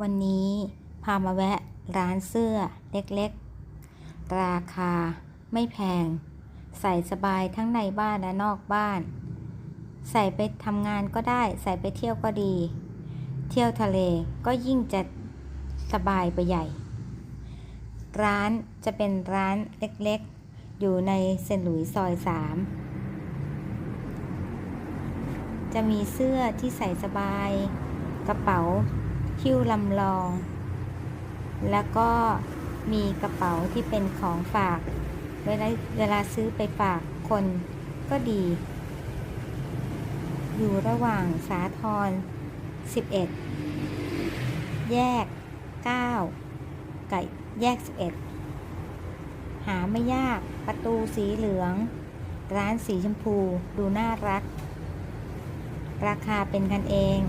วันนี้พามาแวะร้านเสื้อเล็กๆ ราคาไม่แพง ใส่สบายทั้งในบ้านและนอกบ้าน ใส่ไปทำงานก็ได้ ใส่ไปเที่ยวก็ดี เที่ยวทะเลก็ยิ่งจะสบายไปใหญ่ ร้านจะเป็นร้านเล็กๆ อยู่ในเซนหลุยซอยสามจะมีเสื้อที่ใส่สบาย กระเป๋า คิ้วลำลอง แล้วก็มีกระเป๋าที่เป็นของฝาก เวลาเวลาซื้อไปฝากคนก็ดี อยู่ระหว่างสาทร 11 แยก 9 กับแยก 11 หาไม่ยากประตูสีเหลือง ร้านสีชมพูดูน่ารัก ราคาเป็นกันเอง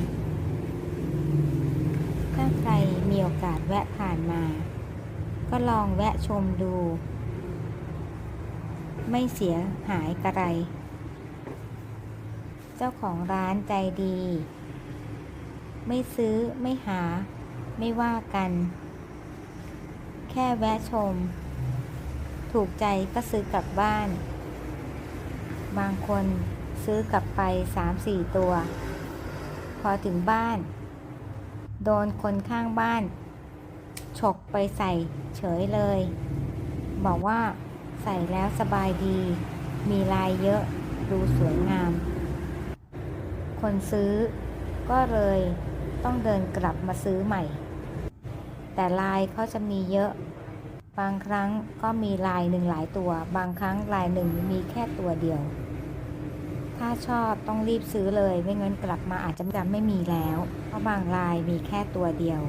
ถ้าใครมีโอกาสแวะผ่านมา ก็ลองแวะชมดู ไม่เสียหายกระไร เจ้าของร้านใจดี ไม่ซื้อไม่หา ไม่ว่ากัน แค่แวะชม ถูกใจก็ซื้อกลับบ้าน บางคนซื้อกลับไป3-4ตัว พอถึงบ้าน โดนคนข้างบ้าน ฉกไปใส่เฉยเลย บอกว่าใส่แล้วสบายดี มีลายเยอะดูสวยงาม คนซื้อก็เลยต้องเดินกลับมาซื้อใหม่ แต่ลายเขาจะมีเยอะ บางครั้งก็มีลายหนึ่งหลายตัว บางครั้งลายหนึ่งมีแค่ตัวเดียว ถ้าชอบต้องรีบซื้อเลย ไม่งั้นกลับมาอาจจะไม่มีแล้ว เพราะบางลายมีแค่ตัวเดียว